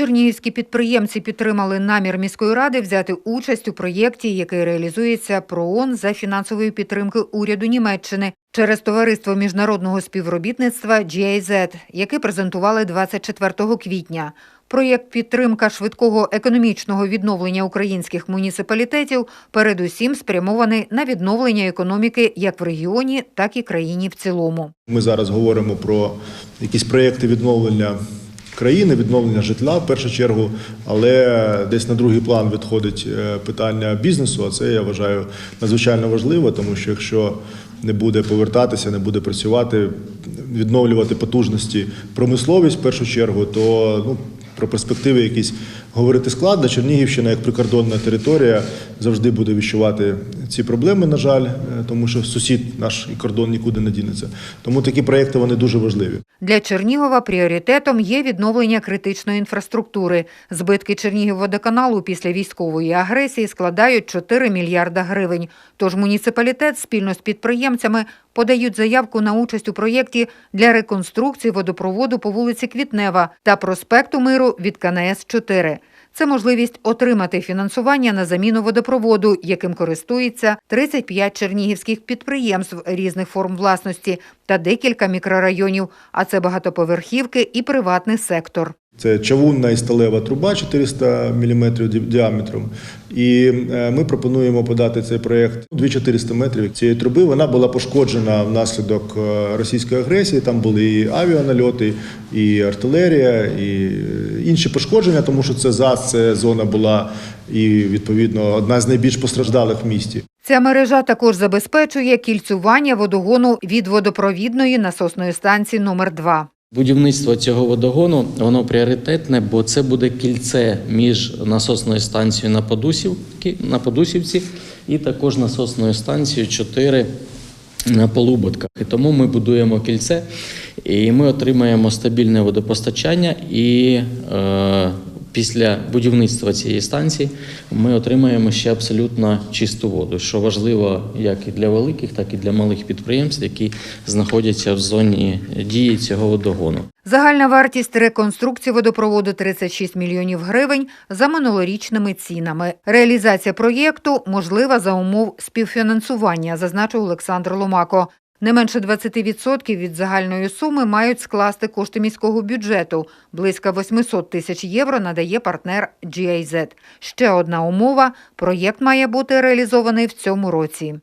Чернігівські підприємці підтримали намір міської ради взяти участь у проєкті, який реалізується ПРООН за фінансової підтримки уряду Німеччини через товариство міжнародного співробітництва GIZ, яке презентували 24 квітня. Проєкт підтримка швидкого економічного відновлення українських муніципалітетів передусім спрямований на відновлення економіки як в регіоні, так і країні в цілому. Ми зараз говоримо про якісь проєкти відновлення країни, відновлення житла в першу чергу, але десь на другий план відходить е, питання бізнесу. А це я вважаю надзвичайно важливо, тому що якщо не буде повертатися, не буде працювати, відновлювати потужності промисловість в першу чергу, то ну. Про перспективи якісь говорити складно. Чернігівщина, як прикордонна територія, завжди буде відчувати ці проблеми, на жаль, е, тому що сусід наш і кордон нікуди не дінеться. Тому такі проекти вони дуже важливі. Для Чернігова пріоритетом є відновлення критичної інфраструктури. Збитки Чернігівводоканалу після військової агресії складають 4 мільярда гривень. Тож муніципалітет спільно з підприємцями подають заявку на участь у проєкті для реконструкції водопроводу по вулиці Квітнева та проспекту Миру від КНС 4. Це можливість отримати фінансування на заміну водопроводу, яким користується 35 чернігівських підприємств різних форм власності та декілька мікрорайонів, а це багатоповерхівки і приватний сектор. Це чавунна і сталева труба 400 мм діаметром. І е, ми пропонуємо подати цей проєкт 2400 метрів цієї труби. Вона була пошкоджена внаслідок е, російської агресії. Там були і авіанальоти, і артилерія, і е, інші пошкодження, тому що це ЗАЗ, це зона була і відповідно одна з найбільш постраждалих в місті. Ця мережа також забезпечує кільцювання водогону від водопровідної насосної станції номер 2 Будівництво цього водогону воно пріоритетне, бо це буде кільце між насосною станцією на Подусівці, на Подусівці і також насосною станцією 4 на Полуботках. І тому ми будуємо кільце, і ми отримаємо стабільне водопостачання. І е, після будівництва цієї станції ми отримаємо ще абсолютно чисту воду, що важливо як і для великих, так і для малих підприємств, які знаходяться в зоні дії цього водогону. Загальна вартість реконструкції водопроводу 36 мільйонів гривень за минулорічними цінами. Реалізація проєкту можлива за умов співфінансування, зазначив Олександр Ломако. Не менше 20% від загальної суми мають скласти кошти міського бюджету. Близько 800 тисяч євро надає партнер GIZ. Ще одна умова – проєкт має бути реалізований в цьому році.